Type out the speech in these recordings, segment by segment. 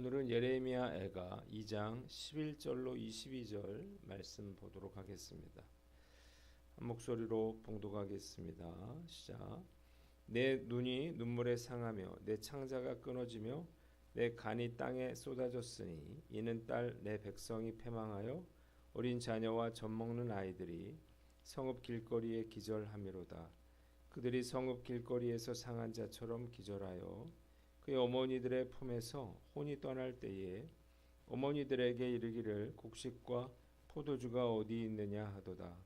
오늘은 예레미야 애가 2장 11절로 22절 말씀 보도록 하겠습니다. 한 목소리로 봉독하겠습니다. 시작. 내 눈이 눈물에 상하며 내 창자가 끊어지며 내 간이 땅에 쏟아졌으니 이는 딸 내 백성이 패망하여 어린 자녀와 젖 먹는 아이들이 성읍 길거리에 기절함이로다. 그들이 성읍 길거리에서 상한 자처럼 기절하여 그의 어머니들의 품에서 혼이 떠날 때에 어머니들에게 이르기를 곡식과 포도주가 어디 있느냐 하도다.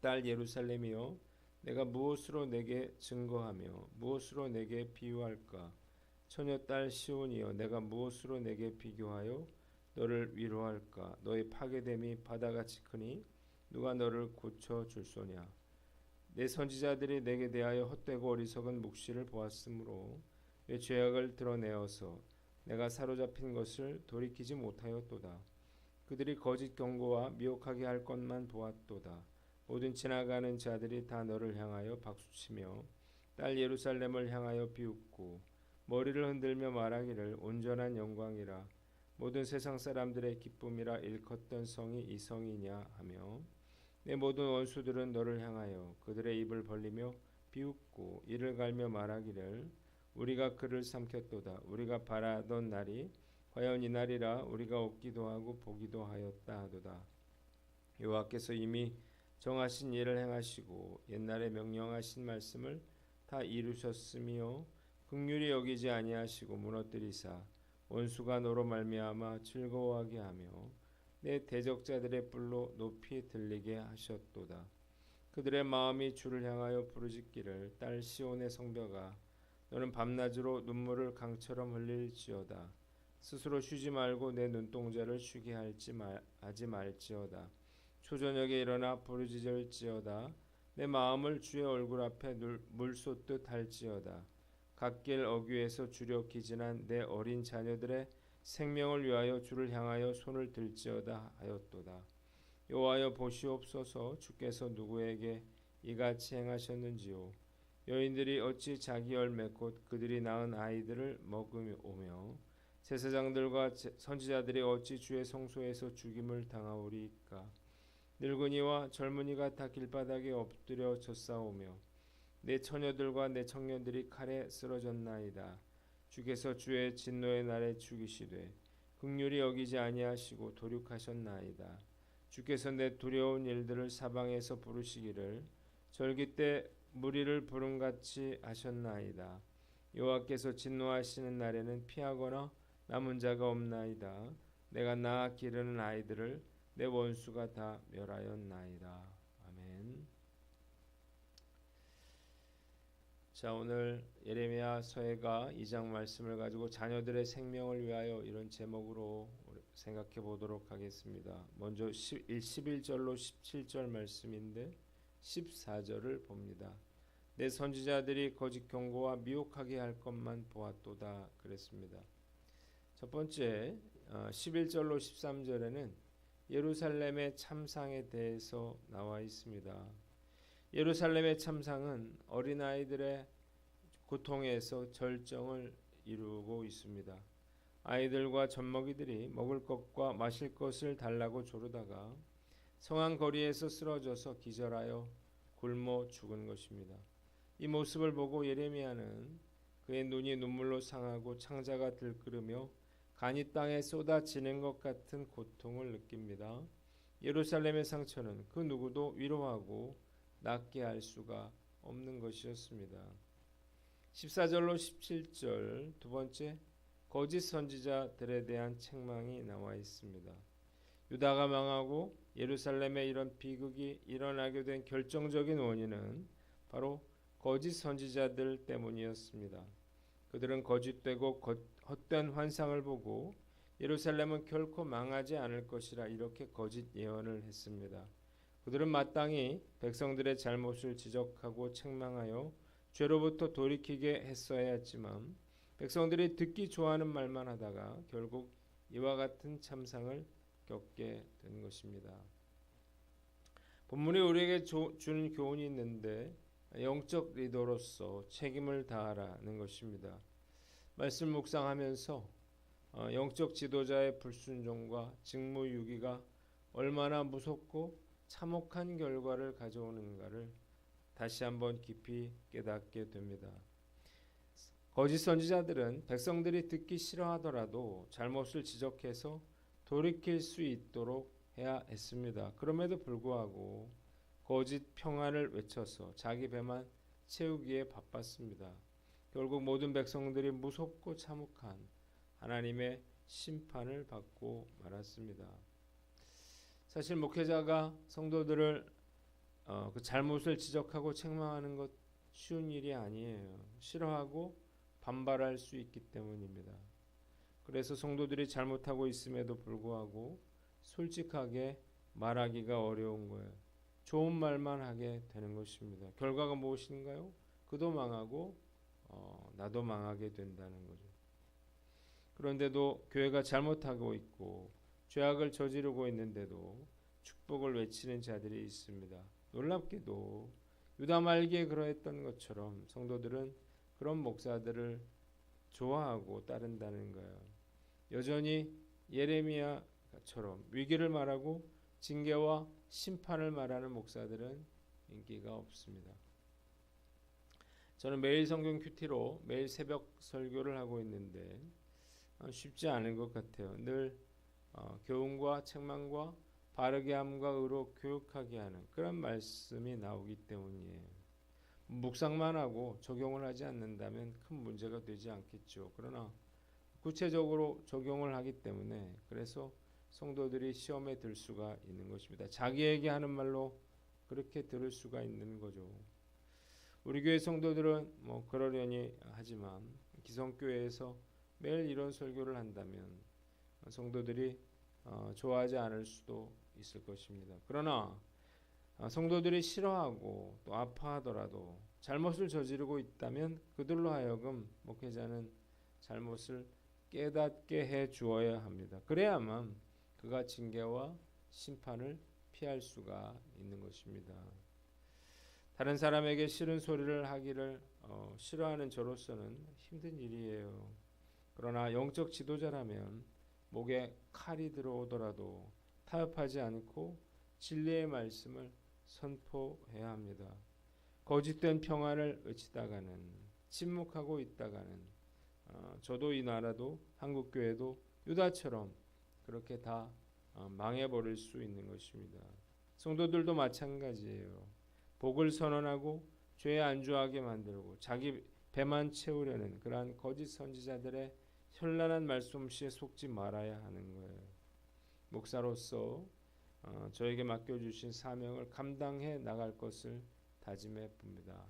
딸 예루살렘이여 내가 무엇으로 내게 증거하며 무엇으로 내게 비유할까? 처녀 딸 시온이여 내가 무엇으로 내게 비교하여 너를 위로할까? 너의 파괴됨이 바다같이 크니 누가 너를 고쳐 줄소냐? 내 선지자들이 내게 대하여 헛되고 어리석은 묵시를 보았으므로 내 죄악을 드러내어서 내가 사로잡힌 것을 돌이키지 못하였도다. 그들이 거짓 경고와 미혹하게 할 것만 보았도다. 모든 지나가는 자들이 다 너를 향하여 박수치며 딸 예루살렘을 향하여 비웃고 머리를 흔들며 말하기를 온전한 영광이라 모든 세상 사람들의 기쁨이라 일컫던 성이 이 성이냐 하며 내 모든 원수들은 너를 향하여 그들의 입을 벌리며 비웃고 이를 갈며 말하기를 우리가 그를 삼켰도다 우리가 바라던 날이 과연 이 날이라 우리가 얻기도 하고 보기도 하였다 하도다 여호와께서 이미 정하신 일을 행하시고 옛날에 명령하신 말씀을 다 이루셨으며 긍휼히 여기지 아니하시고 무너뜨리사 원수가 너로 말미암아 즐거워하게 하며 내 대적자들의 뿔로 높이 들리게 하셨도다. 그들의 마음이 주를 향하여 부르짖기를 딸 시온의 성벽아 너는 밤낮으로 눈물을 강처럼 흘릴지어다. 스스로 쉬지 말고 내 눈동자를 쉬게 할지 말, 하지 말지어다. 초저녁에 일어나 부르짖을지어다. 내 마음을 주의 얼굴 앞에 물, 물 쏟듯 할지어다. 갓길 어귀에서 주려 기진한 내 어린 자녀들의 생명을 위하여 주를 향하여 손을 들지어다 하였도다. 여호와여 보시옵소서 주께서 누구에게 이같이 행하셨는지요. 여인들이 어찌 자기 열매 곧 그들이 낳은 아이들을 먹으며 제사장들과 선지자들이 어찌 주의 성소에서 죽임을 당하오리까. 늙은이와 젊은이가 다 길바닥에 엎드려 젖사오며 내 처녀들과 내 청년들이 칼에 쓰러졌나이다. 주께서 주의 진노의 날에 죽이시되 극률이 여기지 아니하시고 도륙하셨나이다. 주께서 내 두려운 일들을 사방에서 부르시기를 절기 때 무리를 부름같이 하셨나이다. 여호와께서 진노하시는 날에는 피하거나 남은 자가 없나이다. 내가 낳아 기르는 아이들을 내 원수가 다 멸하였나이다. 아멘. 자 오늘 예레미야 서해가 2장 말씀을 가지고 자녀들의 생명을 위하여 이런 제목으로 생각해 보도록 하겠습니다. 먼저 11절로 17절 말씀인데 14절을 봅니다. 내 선지자들이 거짓 경고와 미혹하게 할 것만 보았도다 그랬습니다. 첫 번째 11절로 13절에는 예루살렘의 참상에 대해서 나와 있습니다. 예루살렘의 참상은 어린아이들의 고통에서 절정을 이루고 있습니다. 아이들과 젖먹이들이 먹을 것과 마실 것을 달라고 조르다가 성안 거리에서 쓰러져서 기절하여 굶어 죽은 것입니다. 이 모습을 보고 예레미야는 그의 눈이 눈물로 상하고 창자가 들끓으며 간이 땅에 쏟아지는 것 같은 고통을 느낍니다. 예루살렘의 상처는 그 누구도 위로하고 낫게 할 수가 없는 것이었습니다. 14절로 17절 두 번째 거짓 선지자들에 대한 책망이 나와 있습니다. 유다가 망하고 예루살렘에 이런 비극이 일어나게 된 결정적인 원인은 바로 거짓 선지자들 때문이었습니다. 그들은 거짓되고 헛된 환상을 보고 예루살렘은 결코 망하지 않을 것이라 이렇게 거짓 예언을 했습니다. 그들은 마땅히 백성들의 잘못을 지적하고 책망하여 죄로부터 돌이키게 했어야 했지만 백성들이 듣기 좋아하는 말만 하다가 결국 이와 같은 참상을 겪게 된 것입니다. 본문이 우리에게 주는 교훈이 있는데 영적 리더로서 책임을 다하라는 것입니다. 말씀 묵상하면서 어, 영적 지도자의 불순종과 직무유기가 얼마나 무섭고 참혹한 결과를 가져오는가를 다시 한번 깊이 깨닫게 됩니다. 거짓 선지자들은 백성들이 듣기 싫어하더라도 잘못을 지적해서 돌이킬 수 있도록 해야 했습니다. 그럼에도 불구하고 거짓 평안을 외쳐서 자기 배만 채우기에 바빴습니다. 결국 모든 백성들이 무섭고 참혹한 하나님의 심판을 받고 말았습니다. 사실 목회자가 성도들을 어, 그 잘못을 지적하고 책망하는 것 쉬운 일이 아니에요. 싫어하고 반발할 수 있기 때문입니다. 그래서 성도들이 잘못하고 있음에도 불구하고 솔직하게 말하기가 어려운 거예요. 좋은 말만 하게 되는 것입니다. 결과가 무엇인가요? 그도 망하고 어, 나도 망하게 된다는 거죠. 그런데도 교회가 잘못하고 있고 죄악을 저지르고 있는데도 축복을 외치는 자들이 있습니다. 놀랍게도 유다 말기에 그러했던 것처럼 성도들은 그런 목사들을 좋아하고 따른다는 거예요. 여전히 예레미야처럼 위기를 말하고 징계와 심판을 말하는 목사들은 인기가 없습니다. 저는 매일 성경 큐티로 매일 새벽 설교를 하고 있는데 어, 쉽지 않은 것 같아요. 늘 어, 교훈과 책망과 바르게 함과 의로 교육하게 하는 그런 말씀이 나오기 때문이에요. 묵상만 하고 적용을 하지 않는다면 큰 문제가 되지 않겠죠. 그러나 구체적으로 적용을 하기 때문에 그래서 성도들이 시험에 들 수가 있는 것입니다. 자기에게 하는 말로 그렇게 들을 수가 있는 거죠. 우리 교회 성도들은 뭐 그러려니 하지만 기성교회에서 매일 이런 설교를 한다면 성도들이 어, 좋아하지 않을 수도 있을 것입니다. 그러나 어, 성도들이 싫어하고 또 아파하더라도 잘못을 저지르고 있다면 그들로 하여금 목회자는 잘못을 깨닫게 해 주어야 합니다. 그래야만 그가 징계와 심판을 피할 수가 있는 것입니다. 다른 사람에게 싫은 소리를 하기를 어, 싫어하는 저로서는 힘든 일이에요. 그러나 영적 지도자라면 목에 칼이 들어오더라도 타협하지 않고 진리의 말씀을 선포해야 합니다. 거짓된 평안을 외치다가는 침묵하고 있다가는 어, 저도 이 나라도 한국 교회도 유다처럼 그렇게 다 어, 망해버릴 수 있는 것입니다. 성도들도 마찬가지예요. 복을 선언하고 죄에 안주하게 만들고 자기 배만 채우려는 그러한 거짓 선지자들의 현란한 말씀시에 속지 말아야 하는 거예요. 목사로서 어, 저에게 맡겨주신 사명을 감당해 나갈 것을 다짐해 봅니다.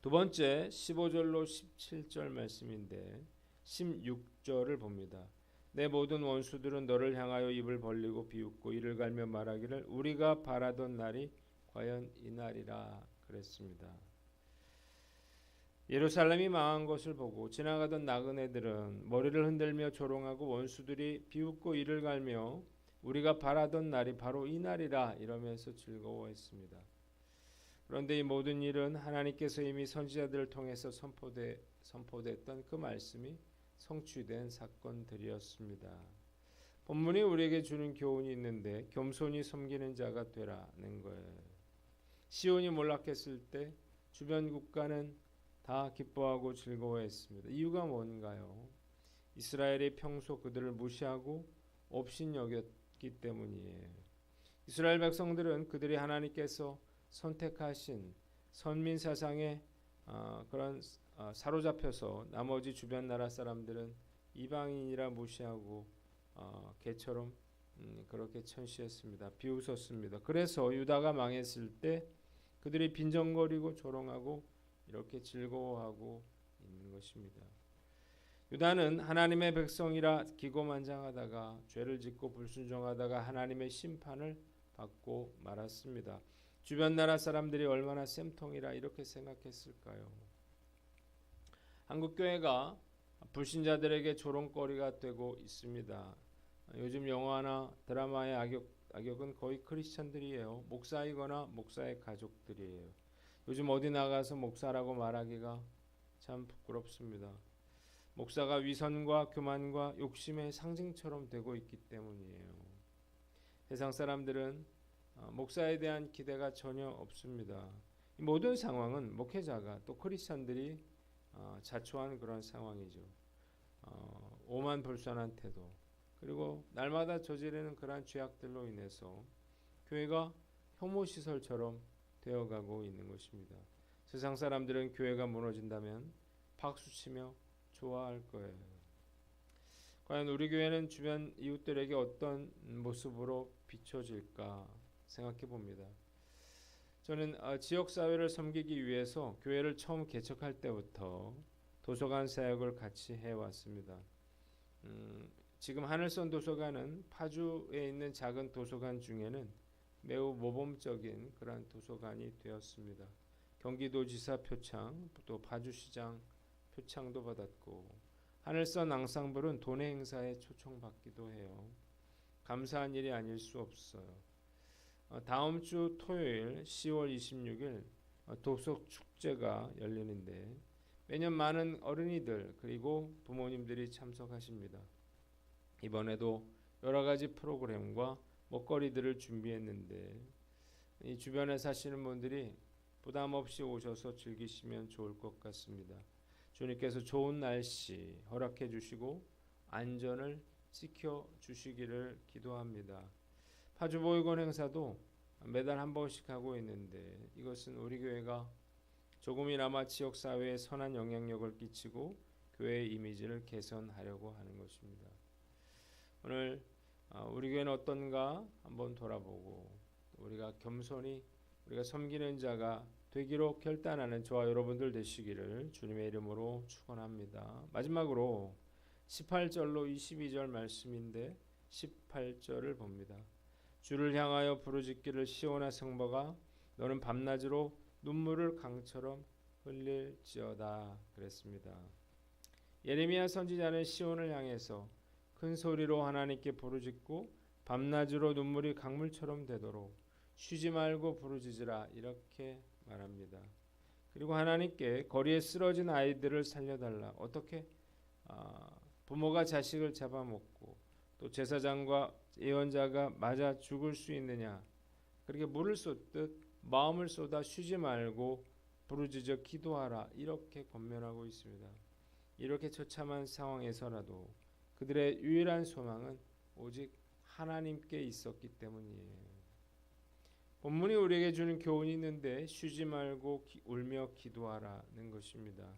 두 번째 15절로 17절 말씀인데 16절을 봅니다. 내 모든 원수들은 너를 향하여 입을 벌리고 비웃고 이를 갈며 말하기를 우리가 바라던 날이 과연 이 날이라 그랬습니다. 예루살렘이 망한 것을 보고 지나가던 나그네들은 머리를 흔들며 조롱하고 원수들이 비웃고 이를 갈며 우리가 바라던 날이 바로 이 날이라 이러면서 즐거워했습니다. 그런데 이 모든 일은 하나님께서 이미 선지자들을 통해서 선포되, 선포됐던 그 말씀이 성취된 사건들이었습니다. 본문이 우리에게 주는 교훈이 있는데 겸손히 섬기는 자가 되라는 거예요. 시온이 몰락했을 때 주변 국가는 다 기뻐하고 즐거워했습니다. 이유가 뭔가요? 이스라엘이 평소 그들을 무시하고 없인 여겼기 때문이에요. 이스라엘 백성들은 그들이 하나님께서 선택하신 선민 사상에 어, 그런 어, 사로잡혀서 나머지 주변 나라 사람들은 이방인이라 무시하고 어, 개처럼 음, 그렇게 천시했습니다. 비웃었습니다. 그래서 유다가 망했을 때 그들이 빈정거리고 조롱하고 이렇게 즐거워하고 있는 것입니다. 유다는 하나님의 백성이라 기고만장하다가 죄를 짓고 불순종하다가 하나님의 심판을 받고 말았습니다. 주변 나라 사람들이 얼마나 쌤통이라 이렇게 생각했을까요? 한국 교회가 불신자들에게 조롱거리가 되고 있습니다. 요즘 영화나 드라마의 악역, 악역은 거의 크리스천들이에요. 목사이거나 목사의 가족들이에요. 요즘 어디 나가서 목사라고 말하기가 참 부끄럽습니다. 목사가 위선과 교만과 욕심의 상징처럼 되고 있기 때문이에요. 세상 사람들은 어, 목사에 대한 기대가 전혀 없습니다. 이 모든 상황은 목회자가 또 크리스천들이 어, 자초한 그런 상황이죠. 어, 오만불선한 태도 그리고 날마다 저지르는 그러한 죄악들로 인해서 교회가 혐오 시설처럼 되어가고 있는 것입니다. 세상 사람들은 교회가 무너진다면 박수치며 좋아할 거예요. 과연 우리 교회는 주변 이웃들에게 어떤 모습으로 비춰질까 생각해 봅니다. 저는 어, 지역 사회를 섬기기 위해서 교회를 처음 개척할 때부터 도서관 사역을 같이 해왔습니다. 음, 지금 하늘선 도서관은 파주에 있는 작은 도서관 중에는 매우 모범적인 그런 도서관이 되었습니다. 경기도지사 표창, 또 파주시장 표창도 받았고 하늘선 앙상블은 도내 행사에 초청받기도 해요. 감사한 일이 아닐 수 없어요. 어, 다음 주 토요일 10월 26일 어, 독서 축제가 열리는데 매년 많은 어린이들 그리고 부모님들이 참석하십니다. 이번에도 여러 가지 프로그램과 먹거리들을 준비했는데 이 주변에 사시는 분들이 부담 없이 오셔서 즐기시면 좋을 것 같습니다. 주님께서 좋은 날씨 허락해 주시고 안전을 지켜 주시기를 기도합니다. 파주보육원 행사도 매달 한 번씩 하고 있는데 이것은 우리 교회가 조금이나마 지역 사회에 선한 영향력을 끼치고 교회의 이미지를 개선하려고 하는 것입니다. 오늘 어, 우리 교회는 어떤가 한번 돌아보고 우리가 겸손히 우리가 섬기는 자가 되기로 결단하는 저와 여러분들 되시기를 주님의 이름으로 축원합니다. 마지막으로 18절로 22절 말씀인데 18절을 봅니다. 주를 향하여 부르짖기를 시온아 성버가 너는 밤낮으로 눈물을 강처럼 흘릴지어다 그랬습니다. 예레미야 선지자는 시온을 향해서 큰 소리로 하나님께 부르짖고 밤낮으로 눈물이 강물처럼 되도록 쉬지 말고 부르짖으라 이렇게 말합니다. 그리고 하나님께 거리에 쓰러진 아이들을 살려달라. 어떻게 아, 부모가 자식을 잡아먹고 또 제사장과 예언자가 맞아 죽을 수 있느냐? 그렇게 물을 쏟듯 마음을 쏟아 쉬지 말고 부르짖어 기도하라 이렇게 권면하고 있습니다. 이렇게 처참한 상황에서라도 그들의 유일한 소망은 오직 하나님께 있었기 때문이에요. 본문이 우리에게 주는 교훈이 있는데 쉬지 말고 기, 울며 기도하라는 것입니다.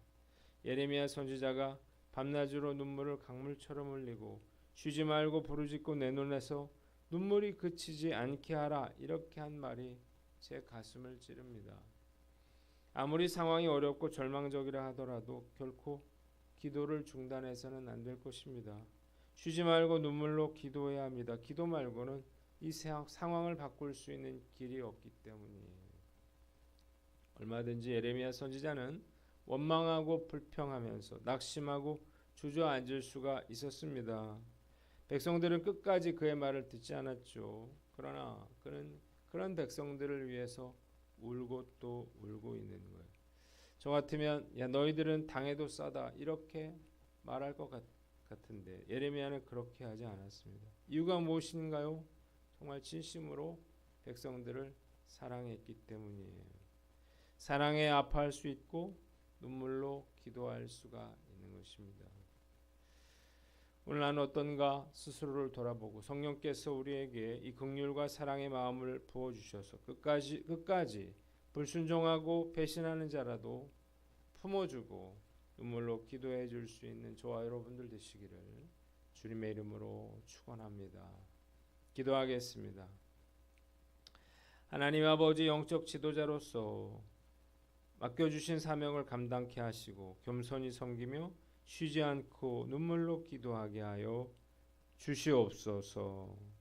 예레미야 선지자가 밤낮으로 눈물을 강물처럼 흘리고 쉬지 말고 부르짖고 내 눈에서 눈물이 그치지 않게 하라 이렇게 한 말이 제 가슴을 찌릅니다. 아무리 상황이 어렵고 절망적이라 하더라도 결코 기도를 중단해서는 안 될 것입니다. 쉬지 말고 눈물로 기도해야 합니다. 기도 말고는 이 상황을 바꿀 수 있는 길이 없기 때문이에요. 얼마든지 예레미야 선지자는 원망하고 불평하면서 낙심하고 주저앉을 수가 있었습니다. 백성들은 끝까지 그의 말을 듣지 않았죠. 그러나 그는 그런 백성들을 위해서 울고 또 울고 있는 거예요. 저 같으면 야 너희들은 당해도 싸다 이렇게 말할 것 같, 같은데 예레미야는 그렇게 하지 않았습니다. 이유가 무엇인가요? 정말 진심으로 백성들을 사랑했기 때문이에요. 사랑에 아파할 수 있고 눈물로 기도할 수가 있는 것입니다. 오늘 나는 어떤가 스스로를 돌아보고 성령께서 우리에게 이 긍휼과 사랑의 마음을 부어 주셔서 끝까지 끝까지 불순종하고 배신하는 자라도 품어주고 눈물로 기도해 줄 수 있는 저와 여러분들 되시기를 주님의 이름으로 축원합니다. 기도하겠습니다. 하나님 아버지 영적 지도자로서 맡겨주신 사명을 감당케 하시고 겸손히 섬기며 쉬지 않고 눈물로 기도하게 하여 주시옵소서.